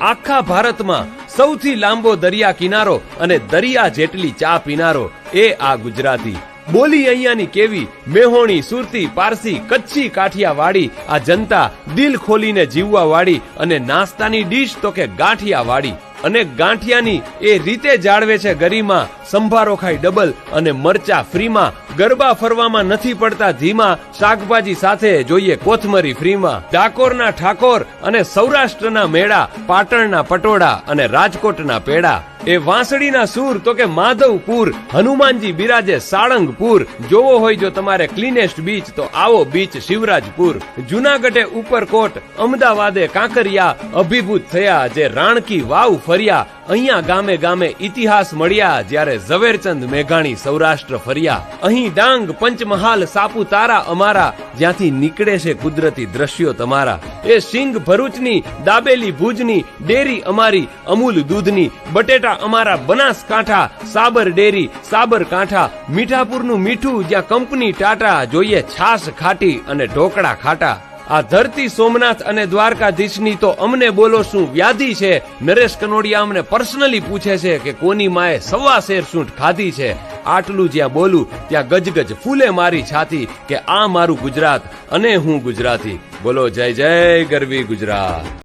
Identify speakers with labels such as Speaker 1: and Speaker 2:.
Speaker 1: આખા ભારતમાં સૌથી લાંબો દરિયા કિનારો અને દરિયા જેટલી ચા પીનારો એ આ ગુજરાતી. બોલી અહીંયાની કેવી મેહોણી, સુરતી, પારસી, કચ્છી કાઠિયાવાડી, આ જનતા દિલ ખોલીને જીવવા વાળી અને નાસ્તાની ડીશ તો કે ગાંઠિયા વાળી અને ગાંઠિયાની એ રીતે જાળવે છે ગરીમાં, સંભારો ખાઈ ડબલ અને મરચા ફ્રીમાં. ગરબા ફરવામાં નથી પડતા ધીમા, શાકભાજી સાથે જોઈએ કોથમરી ફ્રીમાં. ડાકોરના ઠાકોર અને સૌરાષ્ટ્રના મેળા, પાટણના પટોળા અને રાજકોટના પેડા. એ વાંસળીના સૂર, તો કે માધવપુર, હનુમાનજી બિરાજે સાળંગપુર. જોવો હોય જો તમારે ક્લીનેસ્ટ બીચ, તો આવો બીચ શિવરાજપુર. જુનાગઢે ઉપરકોટ, અમદાવાદે કાંકરિયા, અભિભૂત થયા જે રાણકી વાવ ફર્યા. અહીંયા ગામે ગામે ઇતિહાસ મળ્યા જ્યારે ઝવેરચંદ મેઘાણી સૌરાષ્ટ્ર ફર્યા. અહીં ડાંગ, પંચમહાલ, સાપુતારા અમારા, જ્યાંથી નીકળે છે કુદરતી દ્રશ્યો તમારા. એ સિંગ ભરૂચની, દાબેલી ભુજની, ડેરી અમારી, અમૂલ દૂધની, બટેટા અમારા, બનાસકાંઠા, સાબર ડેરી સાબરકાંઠા મીઠાપુરનું મીઠું જ્યાં કંપની ટાટા જોઈએ છાશ ખાટી અને ઢોકળા ખાટા. આ ધરતી સોમનાથ અને દ્વારકાધીશની તો અમને બોલો શું વ્યાધિ છે? નરેશ કનોડિયા અમને પર્સનલી પૂછે છે કે કોની માએ સવા શેર સૂંઠ ખાધી છે? આટલું જ્યાં બોલું, ત્યાં ગજગજ ફૂલે મારી છાતી કે આ મારું ગુજરાત અને હું ગુજરાતી. બોલો જય જય ગરવી ગુજરાત.